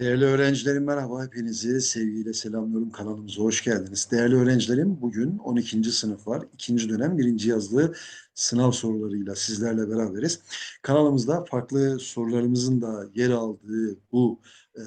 Değerli öğrencilerim merhaba. Hepinizi sevgiyle selamlıyorum. Kanalımıza hoş geldiniz. Değerli öğrencilerim bugün 12. sınıf var. 2. dönem 1. yazılı sınav sorularıyla sizlerle beraberiz. Kanalımızda farklı sorularımızın da yer aldığı bu e,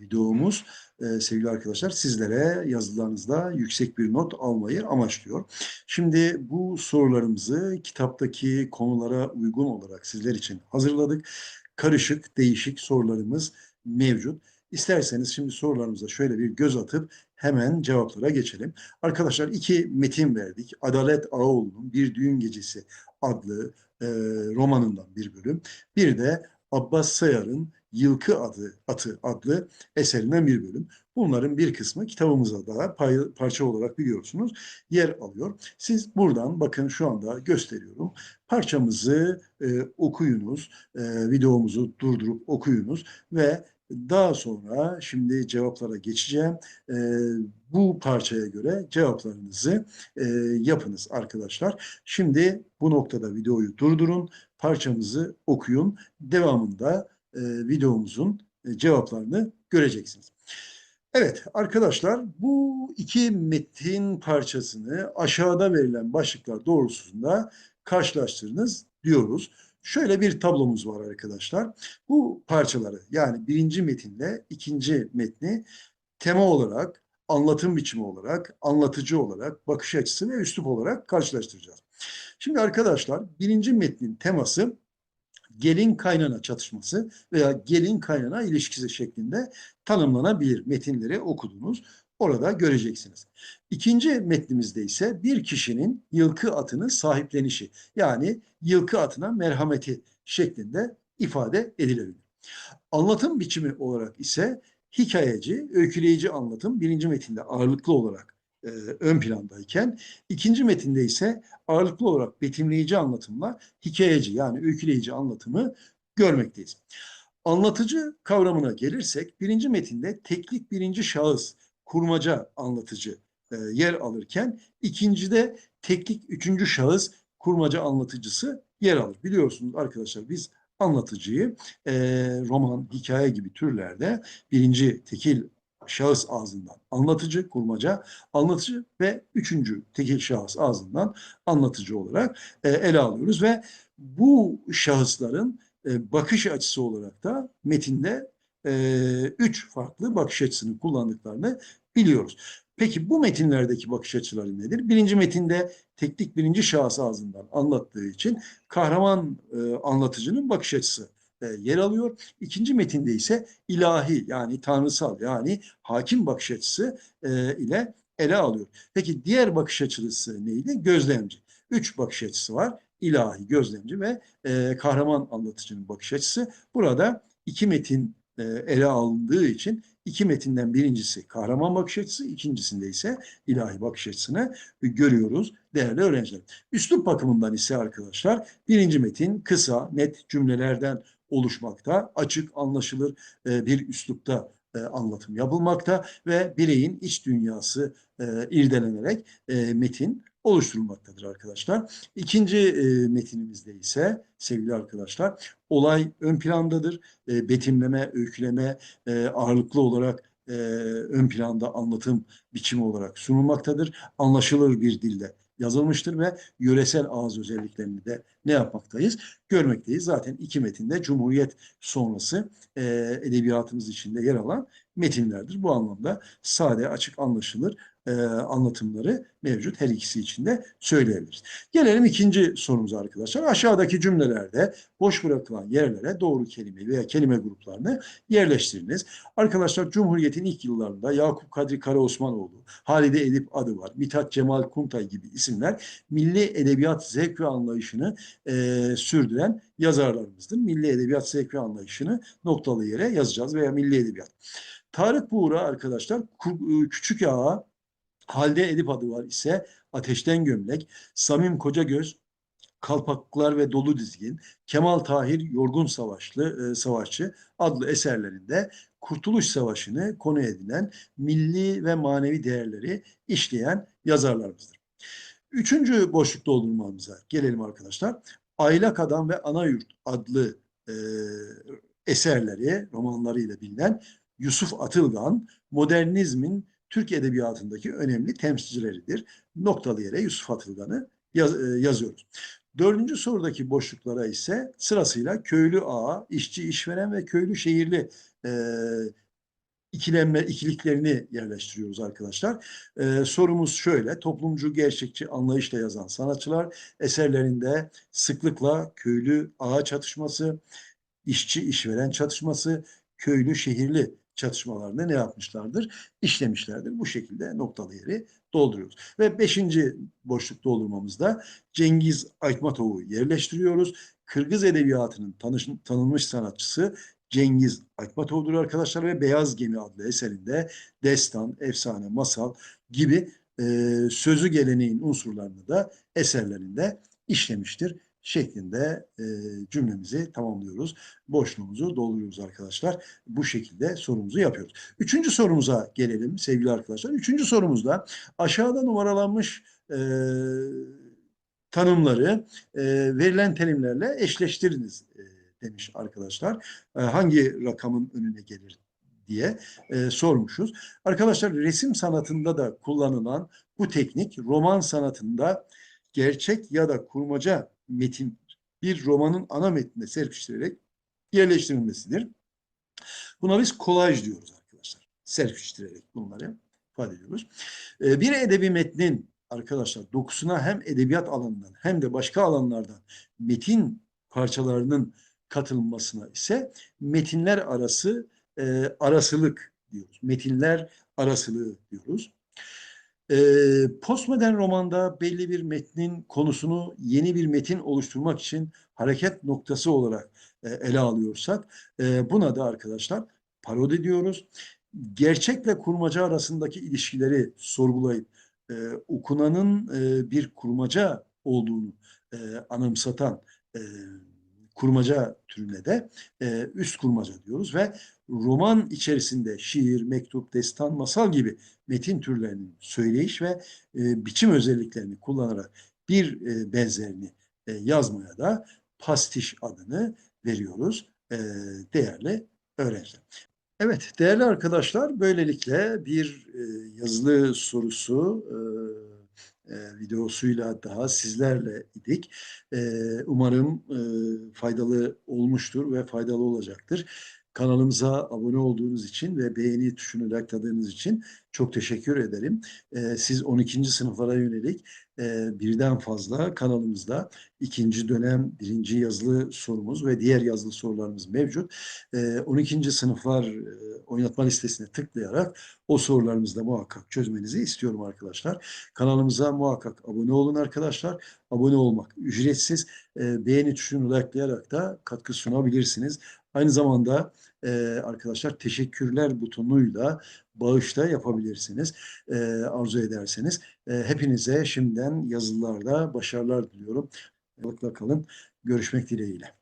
videomuz e, sevgili arkadaşlar sizlere yazılarınızda yüksek bir not almayı amaçlıyor. Şimdi bu sorularımızı kitaptaki konulara uygun olarak sizler için hazırladık. Karışık, değişik sorularımız mevcut. İsterseniz şimdi sorularımıza şöyle bir göz atıp hemen cevaplara geçelim. Arkadaşlar iki metin verdik. Adalet Ağaoğlu'nun Bir Düğün Gecesi adlı e, romanından bir bölüm. Bir de Abbas Sayar'ın Yılkı adı, Atı adlı eserinden bir bölüm. Bunların bir kısmı kitabımıza da pay, parça olarak biliyorsunuz yer alıyor. Siz buradan bakın şu anda gösteriyorum. Parçamızı e, okuyunuz, e, videomuzu durdurup okuyunuz ve daha sonra şimdi cevaplara geçeceğim. E, bu parçaya göre cevaplarınızı e, yapınız arkadaşlar. Şimdi bu noktada videoyu durdurun, parçamızı okuyun. Devamında e, videomuzun e, cevaplarını göreceksiniz. Evet arkadaşlar bu iki metin parçasını aşağıda verilen başlıklar doğrultusunda karşılaştırınız diyoruz. Şöyle bir tablomuz var arkadaşlar. Bu parçaları yani birinci metinle ikinci metni tema olarak, anlatım biçimi olarak, anlatıcı olarak, bakış açısı ve üslup olarak karşılaştıracağız. Şimdi arkadaşlar birinci metnin teması gelin kaynana çatışması veya gelin kaynana ilişkisi şeklinde tanımlanabilir metinleri okudunuz. Orada göreceksiniz. İkinci metnimizde ise bir kişinin yılkı atını sahiplenişi yani yılkı atına merhameti şeklinde ifade edilebilir. Anlatım biçimi olarak ise hikayeci, öyküleyici anlatım birinci metinde ağırlıklı olarak e, ön plandayken ikinci metinde ise ağırlıklı olarak betimleyici anlatımla hikayeci yani öyküleyici anlatımı görmekteyiz. Anlatıcı kavramına gelirsek birinci metinde teklik birinci şahıs kurmaca anlatıcı e, yer alırken ikincide teklik üçüncü şahıs kurmaca anlatıcısı yer alır. Biliyorsunuz arkadaşlar biz anlatıcıyı e, roman, hikaye gibi türlerde birinci tekil şahıs ağzından anlatıcı, kurmaca, anlatıcı ve üçüncü tekil şahıs ağzından anlatıcı olarak e, ele alıyoruz ve bu şahısların e, bakış açısı olarak da metinde e, üç farklı bakış açısını kullandıklarını biliyoruz. Peki bu metinlerdeki bakış açıları nedir? Birinci metinde teknik birinci şahıs ağzından anlattığı için kahraman e, anlatıcının bakış açısı e, yer alıyor. İkinci metinde ise ilahi yani tanrısal yani hakim bakış açısı e, ile ele alıyor. Peki diğer bakış açısı neydi? Gözlemci. Üç bakış açısı var. İlahi, gözlemci ve e, kahraman anlatıcının bakış açısı. Burada iki metin e, ele alındığı için iki metinden birincisi kahraman bakış açısı, ikincisinde ise ilahi bakış açısını görüyoruz değerli öğrenciler. Üslup bakımından ise arkadaşlar birinci metin kısa, net cümlelerden oluşmakta, açık, anlaşılır e, bir üslupta e, anlatım yapılmakta ve bireyin iç dünyası irdelenerek metin oluşturulmaktadır arkadaşlar. İkinci e, metinimizde ise sevgili arkadaşlar olay ön plandadır. E, betimleme, öyküleme e, ağırlıklı olarak e, ön planda anlatım biçimi olarak sunulmaktadır. Anlaşılır bir dille yazılmıştır ve yöresel ağız özelliklerini de ne yapmaktayız? Görmekteyiz. Zaten iki metinde Cumhuriyet sonrası e, edebiyatımız içinde yer alan metinlerdir. Bu anlamda sade, açık, anlaşılır e, anlatımları mevcut her ikisi için de söyleyebiliriz. Gelelim ikinci sorumuza arkadaşlar. Aşağıdaki cümlelerde boş bırakılan yerlere doğru kelime veya kelime gruplarını yerleştiriniz. Arkadaşlar Cumhuriyet'in ilk yıllarında Yakup Kadri Karaosmanoğlu, Halide Edip adı var, Mithat Cemal Kuntay gibi isimler milli edebiyat zevk ve anlayışını e, sürdüren yazarlarımızdır. Milli edebiyat zevk anlayışını noktalı yere yazacağız veya milli edebiyat. Tarık Buğra arkadaşlar Küçük Ağa, Halde Edip adı var ise Ateşten Gömlek, Samim Kocagöz, Kalpaklar ve Dolu Dizgin, Kemal Tahir Yorgun Savaşlı e, Savaşçı adlı eserlerinde Kurtuluş Savaşı'nı konu edinen milli ve manevi değerleri işleyen yazarlarımızdır. Üçüncü boşluk doldurmamıza gelelim arkadaşlar. Aylak Adam ve Ana Yurt adlı e, eserleri, romanlarıyla bilinen Yusuf Atılgan modernizmin Türk edebiyatındaki önemli temsilcileridir. Noktalı yere Yusuf Atılgan'ı yaz- e, yazıyoruz. Dördüncü sorudaki boşluklara ise sırasıyla köylü ağa, işçi işveren ve köylü şehirli e, ikilenme, ikiliklerini yerleştiriyoruz arkadaşlar. Ee, sorumuz şöyle, toplumcu gerçekçi anlayışla yazan sanatçılar eserlerinde sıklıkla köylü ağa çatışması, işçi işveren çatışması, köylü şehirli çatışmalarını ne yapmışlardır? İşlemişlerdir. Bu şekilde noktalı yeri dolduruyoruz. Ve beşinci boşluk doldurmamızda Cengiz Aytmatov'u yerleştiriyoruz. Kırgız edebiyatının tanınmış sanatçısı Cengiz Aytmatov'dur arkadaşlar ve Beyaz Gemi adlı eserinde destan, efsane, masal gibi e, sözü geleneğin unsurlarını da eserlerinde işlemiştir şeklinde e, cümlemizi tamamlıyoruz. Boşluğumuzu dolduruyoruz arkadaşlar. Bu şekilde sorumuzu yapıyoruz. Üçüncü sorumuza gelelim sevgili arkadaşlar. Üçüncü sorumuzda aşağıda numaralanmış e, tanımları e, verilen terimlerle eşleştiriniz demiş arkadaşlar. E, hangi rakamın önüne gelir diye e, sormuşuz. Arkadaşlar resim sanatında da kullanılan bu teknik roman sanatında gerçek ya da kurmaca metin bir romanın ana metnine serpiştirerek yerleştirilmesidir. Buna biz kolaj diyoruz arkadaşlar. Serpiştirerek bunları ifade ediyoruz. E, bir edebi metnin arkadaşlar dokusuna hem edebiyat alanından hem de başka alanlardan metin parçalarının katılmasına ise metinler arası e, arasılık diyoruz. Metinler arasılığı diyoruz. E, postmodern romanda belli bir metnin konusunu yeni bir metin oluşturmak için hareket noktası olarak e, ele alıyorsak e, buna da arkadaşlar parodi diyoruz. Gerçekle kurmaca arasındaki ilişkileri sorgulayıp e, okunanın e, bir kurmaca olduğunu e, anımsatan e, kurmaca türüne de e, üst kurmaca diyoruz ve roman içerisinde şiir, mektup, destan, masal gibi metin türlerinin söyleyiş ve e, biçim özelliklerini kullanarak bir e, benzerini e, yazmaya da pastiş adını veriyoruz e, değerli öğrenciler. Evet değerli arkadaşlar böylelikle bir e, yazılı sorusu e, e, videosuyla daha sizlerle idik. E, umarım e, faydalı olmuştur ve faydalı olacaktır. Kanalımıza abone olduğunuz için ve beğeni tuşunu likeladığınız için çok teşekkür ederim. E, siz 12. sınıflara yönelik e, birden fazla kanalımızda ikinci dönem birinci yazılı sorumuz ve diğer yazılı sorularımız mevcut. E, 12. sınıflar e, oynatma listesine tıklayarak o sorularımızı da muhakkak çözmenizi istiyorum arkadaşlar. Kanalımıza muhakkak abone olun arkadaşlar. Abone olmak ücretsiz. E, beğeni tuşunu likelayarak da katkı sunabilirsiniz. Aynı zamanda e, arkadaşlar teşekkürler butonuyla bağışta yapabilirsiniz e, arzu ederseniz. E, hepinize şimdiden yazılarda başarılar diliyorum. Sağlıkla kalın. Görüşmek dileğiyle.